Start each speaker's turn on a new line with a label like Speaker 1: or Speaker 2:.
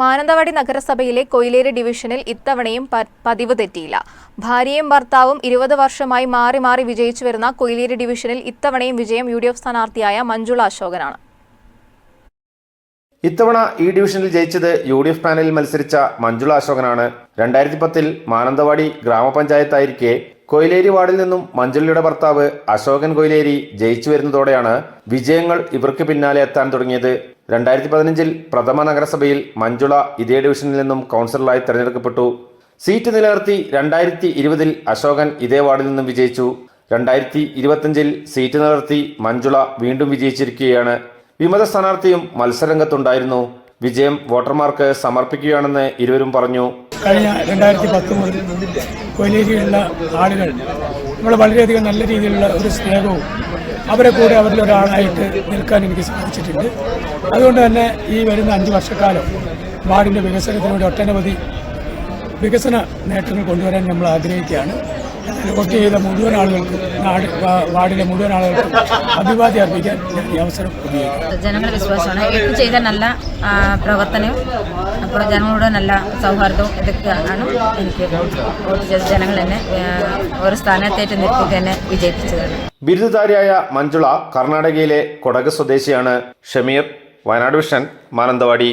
Speaker 1: മാനന്തവാടി നഗരസഭയിലെ കൊയിലേരി ഡിവിഷനിൽ ഇത്തവണയും പതിവ് തെറ്റിയില്ല. ഭാര്യയും ഭർത്താവും ഇരുപത് വർഷമായി മാറി മാറി വിജയിച്ചു വരുന്ന കൊയിലേരി ഡിവിഷനിൽ ഇത്തവണയും വിജയം യു ഡി എഫ് സ്ഥാനാർത്ഥിയായ മഞ്ജുള അശോകനാണ്.
Speaker 2: ഇത്തവണ ഈ ഡിവിഷനിൽ ജയിച്ചത് യു ഡി എഫ് പാനലിൽ മത്സരിച്ച മഞ്ജുള അശോകനാണ്. രണ്ടായിരത്തി പത്തിൽ മാനന്തവാടി ഗ്രാമപഞ്ചായത്തായിരിക്കെ കൊയിലേരി വാർഡിൽ നിന്നും മഞ്ജുളയുടെ ഭർത്താവ് അശോകൻ കൊയിലേരി ജയിച്ചു വരുന്നതോടെയാണ് വിജയങ്ങൾ ഇവർക്ക് പിന്നാലെ എത്താൻ തുടങ്ങിയത്. രണ്ടായിരത്തി പതിനഞ്ചിൽ പ്രഥമ നഗരസഭയിൽ മഞ്ജുള ഇതേ ഡിവിഷനിൽ നിന്നും കൗൺസിലറായി തെരഞ്ഞെടുക്കപ്പെട്ടു. സീറ്റ് നിലനിർത്തി രണ്ടായിരത്തി ഇരുപതിൽ അശോകൻ ഇതേ വാർഡിൽ നിന്നും വിജയിച്ചു. രണ്ടായിരത്തി ഇരുപത്തിയഞ്ചിൽ സീറ്റ് നിലനിർത്തി മഞ്ജുള വീണ്ടും വിജയിച്ചിരിക്കുകയാണ്. വിമത സ്ഥാനാർത്ഥിയും മത്സരരംഗത്തുണ്ടായിരുന്നു. വിജയം വോട്ടർമാർക്ക് സമർപ്പിക്കുകയാണെന്ന് ഇരുവരും പറഞ്ഞു.
Speaker 3: കഴിഞ്ഞ രണ്ടായിരത്തി പത്ത് മുതൽ കൊയിലേരിയിലുള്ള ആളുകൾ നമ്മൾ വളരെയധികം നല്ല രീതിയിലുള്ള ഒരു സ്നേഹവും അവരെ കൂടെ അവരിൽ ഒരാളായിട്ട് നിൽക്കാൻ എനിക്ക് സാധിച്ചിട്ടുണ്ട്. അതുകൊണ്ട് തന്നെ ഈ വരുന്ന അഞ്ച് വർഷക്കാലം വാർഡിന്റെ വികസനത്തിനോട് ഒട്ടനവധി വികസന നേട്ടങ്ങൾ കൊണ്ടുവരാൻ നമ്മൾ ആഗ്രഹിക്കുകയാണ്. വോട്ട് ചെയ്ത മുഴുവൻ ആളുകൾക്കും നാട് വാർഡിലെ മുഴുവൻ ആളുകൾക്കും അഭിവാദ്യം അർപ്പിക്കാൻ ഞാൻ ഈ അവസരം ഉപയോഗിക്കുന്നു.
Speaker 4: ജനങ്ങളുടെ വിശ്വാസമാണ്. ഇത് ചെയ്ത നല്ല പ്രവർത്തനവും അപ്പോൾ ജനങ്ങളുടെ നല്ല സൗഹാർദ്ദവും ഇതൊക്കെയാണ് എനിക്ക് വോട്ട് ചെയ്ത ജനങ്ങൾ എന്നെ ആ, ഒരു സ്ഥാനത്തേറ്റ് നിർത്തി തന്നെ വിജയിപ്പിച്ചതാണ്.
Speaker 2: ബിരുദധാരിയായ മഞ്ജുള കർണാടകയിലെ കൊടക് സ്വദേശിയാണ് ഷമീർ. വയനാട് വിഷൻ മാനന്തവാടി.